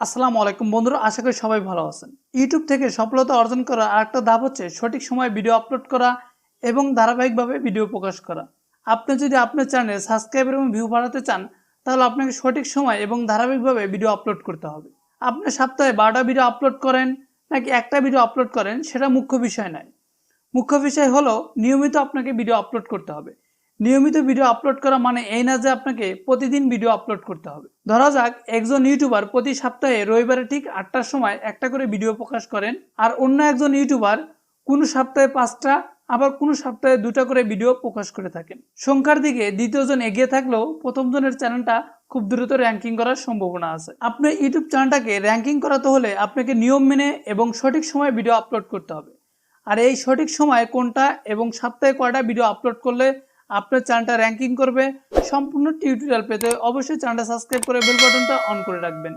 আসসালামু আলাইকুম বন্ধুরা, আশা করি সবাই ভালো আছেন। ইউটিউব থেকে সফলতা অর্জন করা আরেকটা ধাপ হচ্ছে সঠিক সময়ে ভিডিও আপলোড করা এবং ধারাবাহিকভাবে ভিডিও প্রকাশ করা। আপনি যদি আপনার চ্যানেলে সাবস্ক্রাইবার এবং ভিউ বাড়াতে চান, তাহলে আপনাকে সঠিক সময় এবং ধারাবাহিকভাবে ভিডিও আপলোড করতে হবে। আপনি সপ্তাহে বারোটা ভিডিও আপলোড করেন নাকি একটা ভিডিও আপলোড করেন, সেটা মুখ্য বিষয় নয়। মুখ্য বিষয় হলো, নিয়মিত আপনাকে ভিডিও আপলোড করতে হবে। নিয়মিত ভিডিও আপলোড করা মানে এই না যে আপনাকে প্রতিদিন ভিডিও আপলোড করতে হবে। ধরা যাক, একজন ইউটিউবার প্রতি সপ্তাহে রবিবারে ঠিক আটটার সময় একটা করে ভিডিও প্রকাশ করেন আর অন্য একজন ইউটিউবার কোনো সপ্তাহে পাঁচটা, আবার কোনো সপ্তাহে দুটা করে ভিডিও প্রকাশ করে থাকেন। সংখ্যার দিকে দ্বিতীয়জন এগিয়ে থাকলেও প্রথমজনের চ্যানেলটা খুব দ্রুত র্যাঙ্কিং করার সম্ভাবনা আছে। আপনার ইউটিউব চ্যানেলটাকে র্যাঙ্কিং করাতে হলে আপনাকে নিয়ম মেনে এবং সঠিক সময়ে ভিডিও আপলোড করতে হবে। আর এই সঠিক সময় কোনটা এবং সপ্তাহে কয়টা ভিডিও আপলোড করলে আপনার চ্যানেলটা র্যাঙ্কিং করবে, সম্পূর্ণ টিউটোরিয়াল পেতে অবশ্যই চ্যানেলটা সাবস্ক্রাইব করে বেল বাটনটা অন করে রাখবেন।